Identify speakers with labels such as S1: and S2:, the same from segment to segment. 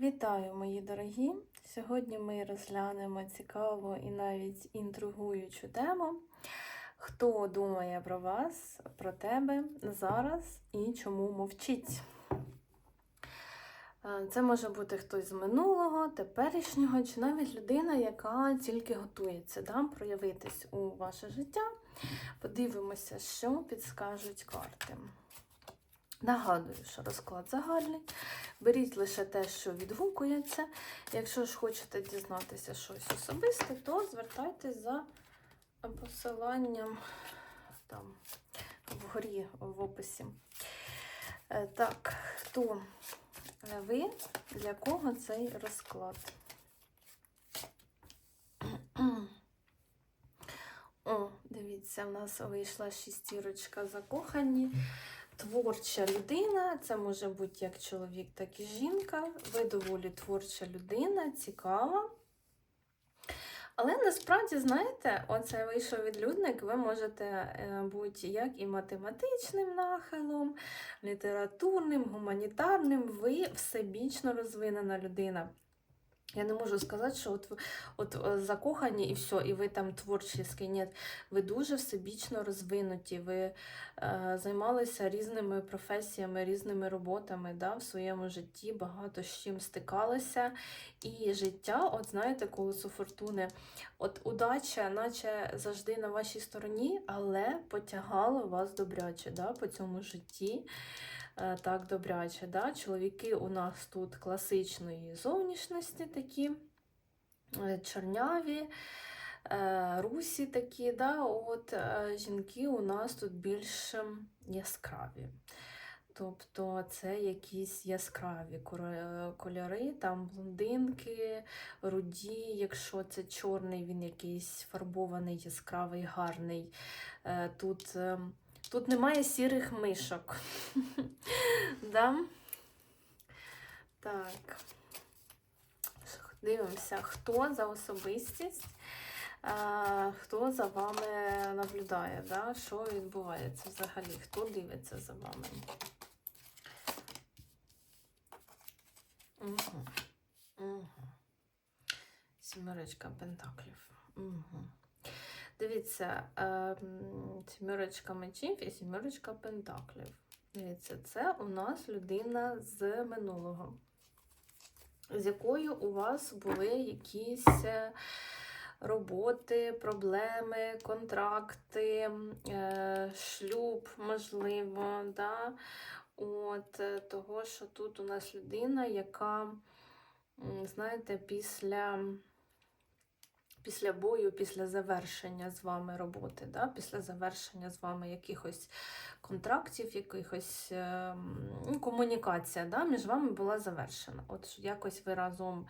S1: Вітаю, мої дорогі! Сьогодні ми розглянемо цікаву і навіть інтригуючу тему. Хто думає про вас, про тебе зараз і чому мовчить? Е, Це може бути хтось з минулого, теперішнього, чи навіть людина, яка тільки готується да, проявитись у ваше життя. Подивимося, що підскажуть карти. Нагадую, що розклад загальний. Беріть лише те, що відгукується. Якщо ж хочете дізнатися щось особисте, то звертайтесь за посиланням там вгорі в описі. Е, Так, хто ви? Для кого цей розклад? О, дивіться, в нас вийшла шістірочка закохані. Творча людина, це може бути як чоловік, так і жінка. Ви доволі творча людина, цікава. Але насправді, знаєте, оце вийшов відлюдник, ви можете е, бути як і математичним нахилом, літературним, гуманітарним, ви всебічно розвинена людина. Я не можу сказати, що от, от е, закохані і все, і ви там творчі. Ні, ви дуже всебічно розвинуті, ви е, займалися різними професіями, різними роботами да, в своєму житті, багато з чим стикалися. І життя, от знаєте, колесо фортуни, от удача, наче завжди на вашій стороні, але потягала вас добряче да, по цьому житті. Е, Так, добряче, да? Чоловіки у нас тут класичної зовнішності такі, е, чорняві, е, русі такі, да? От жінки у нас тут більш ем, яскраві. Тобто це якісь яскраві кольори, там блондинки, руді, якщо це чорний, він якийсь фарбований, яскравий, гарний. Тут, ем, тут немає сірих мишок. да? Так. Дивимося, хто за особистість, хто за вами наблюдає, да? що відбувається взагалі, хто дивиться за вами. Угу. Угу. Сімерочка пентаклів. Угу. Дивіться, ем, сімерочка мечів і сімерочка пентаклів. Дивіться, це у нас людина з минулого, з якою у вас були якісь е, роботи, проблеми, контракти, е, шлюб, можливо, да? От, е, того, що тут у нас людина, яка, знаєте, після після бою, після завершення з вами роботи, да? після завершення з вами якихось контрактів, якихось ем, ну, комунікація да? між вами була завершена. От якось ви разом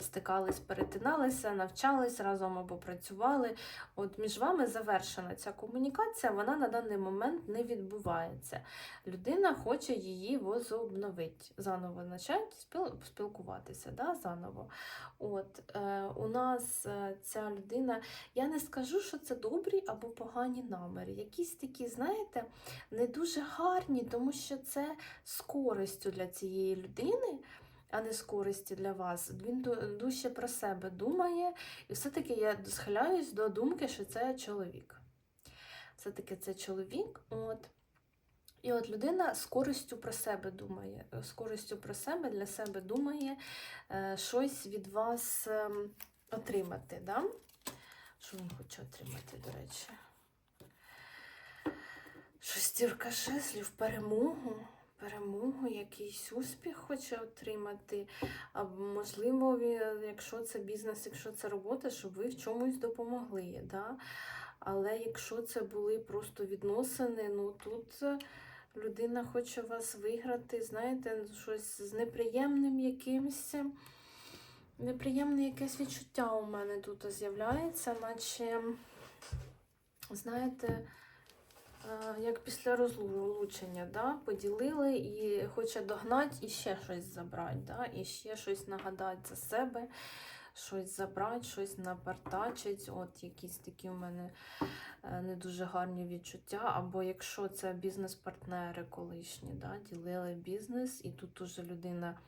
S1: стикались, перетиналися, навчались разом або працювали. От між вами завершена ця комунікація, вона на даний момент не відбувається. Людина хоче її возобновити, заново почати спілкуватися, да? заново. От, е, у нас е, ця людина, я не скажу, що це добрі або погані наміри. Якісь такі, знаєте, не дуже гарні, тому що це з користю для цієї людини, а не з користю для вас. Він ду- дужче про себе думає, і все-таки я схиляюсь до думки, що це чоловік. Все-таки це чоловік. От. І от людина з користю про себе думає, з користю про себе для себе думає е, щось від вас ем, отримати. Да? Що він хоче отримати, до речі? Шестірка жезлів, перемогу. Перемогу, якийсь успіх хоче отримати. Можливо, якщо це бізнес, якщо це робота, щоб ви в чомусь допомогли. Да? Але якщо це були просто відносини, ну тут е, людина хоче вас виграти, знаєте, щось з неприємним якимось. Неприємне якесь відчуття у мене тут з'являється, наче, знаєте, як після розлучення, да? поділили і хоче догнати і ще щось забрати, да? і ще щось нагадати за себе, щось забрати, щось напартачить. От якісь такі у мене е, не дуже гарні відчуття. Або якщо це бізнес-партнери колишні, да? ділили бізнес, і тут уже людина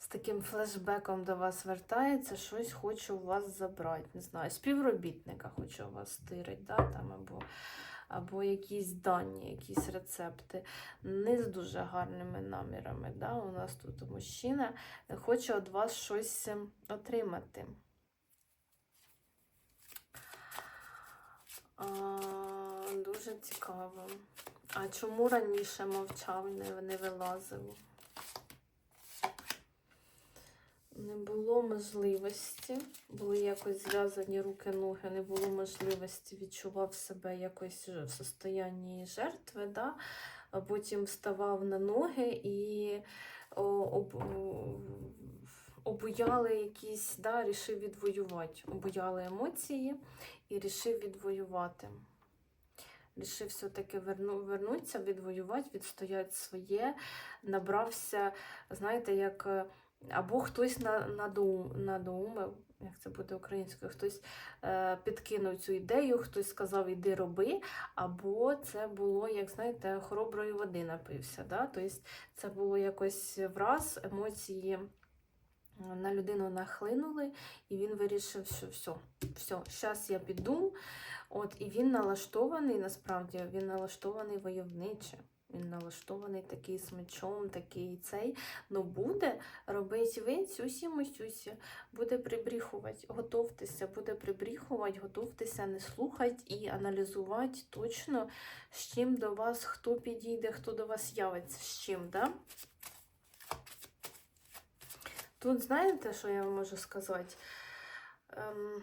S1: з таким флешбеком до вас вертається, щось хоче у вас забрати. Не знаю, співробітника хоче у вас стирить, да, там, або, або якісь дані, якісь рецепти. Не з дуже гарними намірами. Да? У нас тут мужчина хоче від вас щось ем, отримати. А, дуже цікаво. А чому раніше мовчав, не, не вилазив? Не було можливості, були якось зв'язані руки-ноги, не було можливості, відчував себе якось в состоянні жертви, да? потім вставав на ноги і об, обуяли якісь, да, рішив відвоювати, обуяли емоції і рішив відвоювати. Рішив все-таки верну, вернутися, відвоювати, відстояти своє, набрався, знаєте, як е, або хтось на, надум, надумав, як це буде українською, хтось е, підкинув цю ідею, хтось сказав, іди роби, або це було, як знаєте, хороброї води напився. Да? Тобто це було якось враз, емоції на людину нахлинули, і він вирішив, що все, все, зараз я піду. От, і він налаштований, насправді, він налаштований войовниче. Він налаштований такий з мечом, такий цей. Ну буде робити ви цюсі мусюсі, буде прибріхувати, готовтеся, буде прибріхувати, готовтеся не слухати і аналізувати точно, з чим до вас хто підійде, хто до вас явиться, з чим. Да? Тут знаєте, що я вам можу сказати? Ем...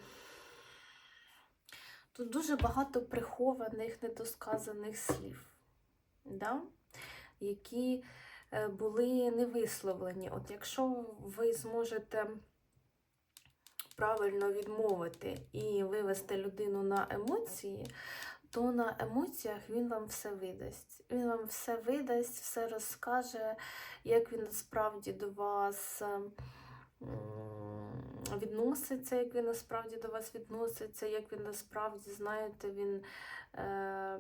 S1: Тут дуже багато прихованих, недосказаних слів, да? які е, були не висловлені. От якщо ви зможете правильно відмовити і вивести людину на емоції, то на емоціях він вам все видасть. Він вам все видасть, все розкаже, як він насправді до вас відноситься, як він насправді до вас відноситься, як він насправді, знаєте, він е,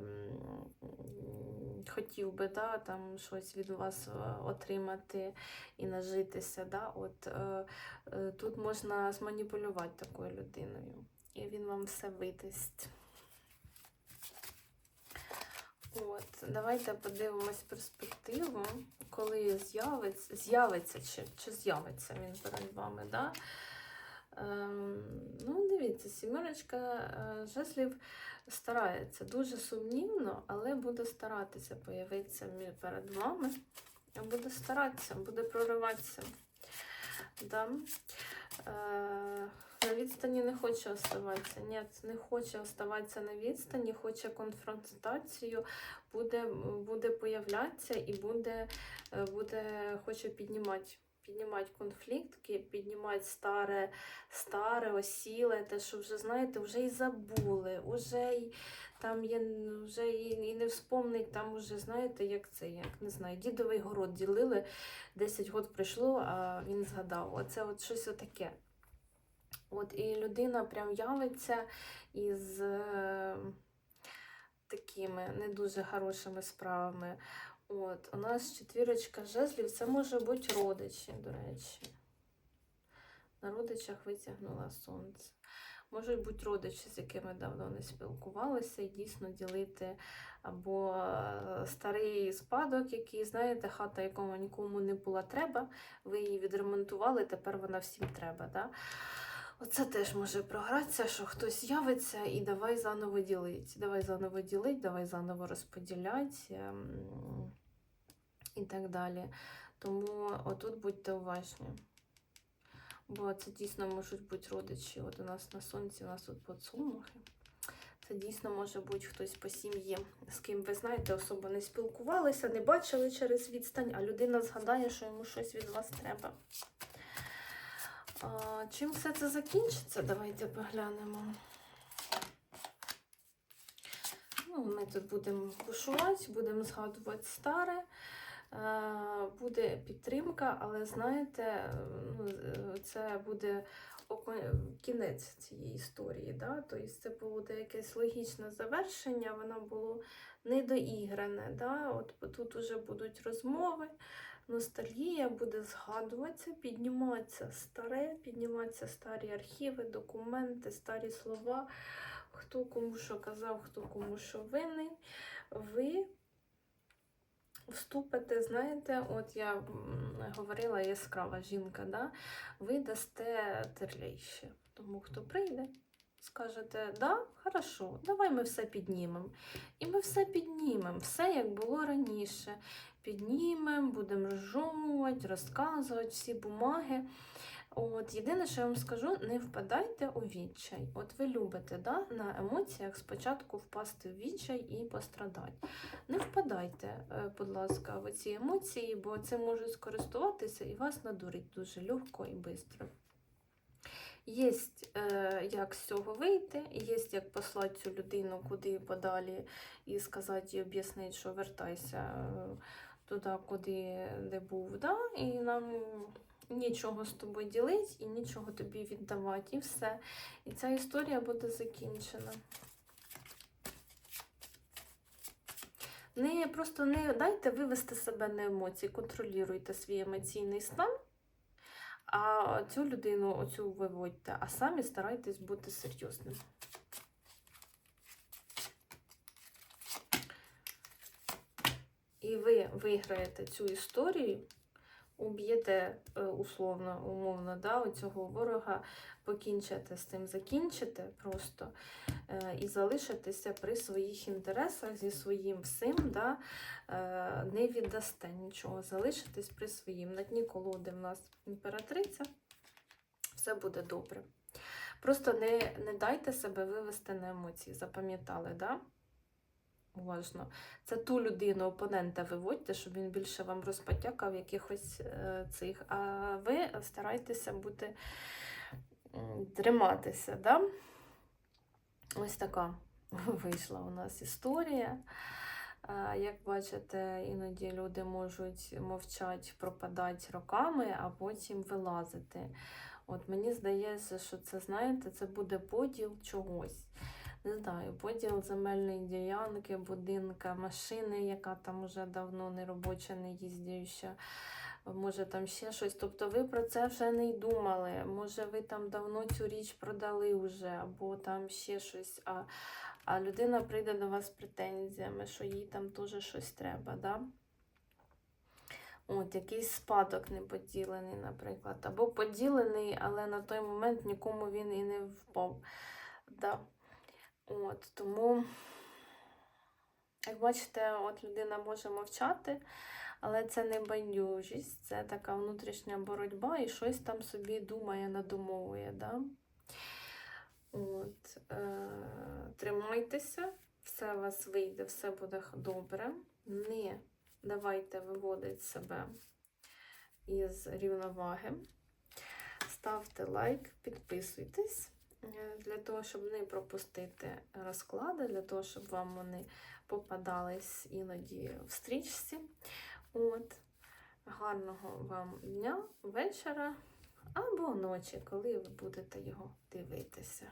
S1: хотів би да, там, щось від вас отримати і нажитися. Да? От, е, е, Тут можна зманіпулювати такою людиною, і він вам все видасть. От, Давайте подивимось перспективу, коли з'явиться, з'явиться чи, чи з'явиться він перед вами. Да? Ем, ну, дивіться, сімерочка е, жеслів старається. Дуже сумнівно, але буде старатися появитися перед вами. Буде старатися, буде прориватися. Да? Е, на відстані не хоче оставатися. Ні, не хоче оставатися на відстані, хоче конфронтацію, буде буде появлятися і буде, е, буде хоче піднімати піднімати конфлікти, піднімати старе, старе, осіле, те, що вже, знаєте, вже і забули, вже і там є, вже і, і не вспомнить, там вже, знаєте, як це, як не знаю, дідовий город ділили, 10 років пройшло, а він згадав. Оце от щось отаке. От, І людина прям явиться із е, такими не дуже хорошими справами. От, У нас четвірочка жезлів, це може бути родичі, до речі. На родичах витягнула сонце. Можуть бути родичі, з якими давно не спілкувалися, і дійсно ділити або е, старий спадок, який, знаєте, хата, якому нікому не була треба, ви її відремонтували, тепер вона всім треба. Да? Оце теж може програтися, що хтось з'явиться і давай заново ділить. Давай заново ділить, давай заново розподіляти ем, і так далі. Тому отут будьте уважні. Бо це дійсно можуть бути родичі. От у нас на сонці, у нас тут подсумухи. Це дійсно може бути хтось по сім'ї, з ким ви знаєте, особо не спілкувалися, не бачили через відстань, а людина згадає, що йому щось від вас треба. А, Чим все це закінчиться? Давайте поглянемо. Ну, Ми тут будемо бушувати, будемо згадувати старе, буде підтримка, але знаєте, ну, це буде кінець цієї історії. Да? Тобто це буде якесь логічне завершення, воно було недоігране. Да? От Тут вже будуть розмови ностальгія буде згадуватися, підніматися старе, підніматися старі архіви, документи, старі слова, хто кому що казав, хто кому що винен. Ви вступите, знаєте, от я говорила яскрава жінка, да? ви дасте терлейще. Тому хто прийде, скажете, да, хорошо, давай ми все піднімемо. І ми все піднімемо, все як було раніше. Піднімемо, будемо розжовувати, розказувати всі бумаги. От, єдине, що я вам скажу, не впадайте у відчай. От ви любите да, на емоціях спочатку впасти в відчай і пострадати. Не впадайте, е, будь ласка, в ці емоції, бо цим можуть скористуватися і вас надурить дуже легко і швидко. Є е, як з цього вийти, є як послати цю людину куди подалі і сказати, і об'яснити, що вертайся е, туди, куди де був. Да? І нам нічого з тобою ділити і нічого тобі віддавати, і все. І ця історія буде закінчена. Не, просто не дайте вивести себе на емоції, контролюйте свій емоційний стан, а цю людину оцю виводьте, а самі старайтесь бути серйозним. І ви виграєте цю історію, уб'єте е, условно, умовно, да, оцього ворога, покінчите з тим, закінчите просто е, і залишитеся при своїх інтересах зі своїм всім, да, е, не віддасте нічого, залишитесь при своїм. На дні колоди в нас імператриця, все буде добре. Просто не, не дайте себе вивести на емоції, запам'ятали, да? Уважно. Це ту людину, опонента виводьте, щоб він більше вам розпотякав якихось е, цих. А ви старайтеся бути триматися. Да? Ось така вийшла у нас історія. Як бачите, іноді люди можуть мовчати, пропадати роками, а потім вилазити. От мені здається, що це, знаєте, це буде поділ чогось. Не знаю, поділ земельної ділянки, будинка, машини, яка там уже давно не робоча, не їздяща. Може там ще щось. Тобто ви про це вже не й думали. Може, ви там давно цю річ продали вже, або там ще щось. А, а людина прийде до вас з претензіями, що їй там теж щось треба. Да? От, якийсь спадок не поділений, наприклад. Або поділений, але на той момент нікому він і не впав. Да. От, тому, як бачите, от людина може мовчати, але це не байдужість, це така внутрішня боротьба і щось там собі думає, надумовує. Да? От, е, тримайтеся, все у вас вийде, все буде добре. Не давайте виводити себе із рівноваги. Ставте лайк, підписуйтесь для того, щоб не пропустити розклади, для того, щоб вам вони попадались іноді в стрічці. От. Гарного вам дня, вечора або ночі, коли ви будете його дивитися.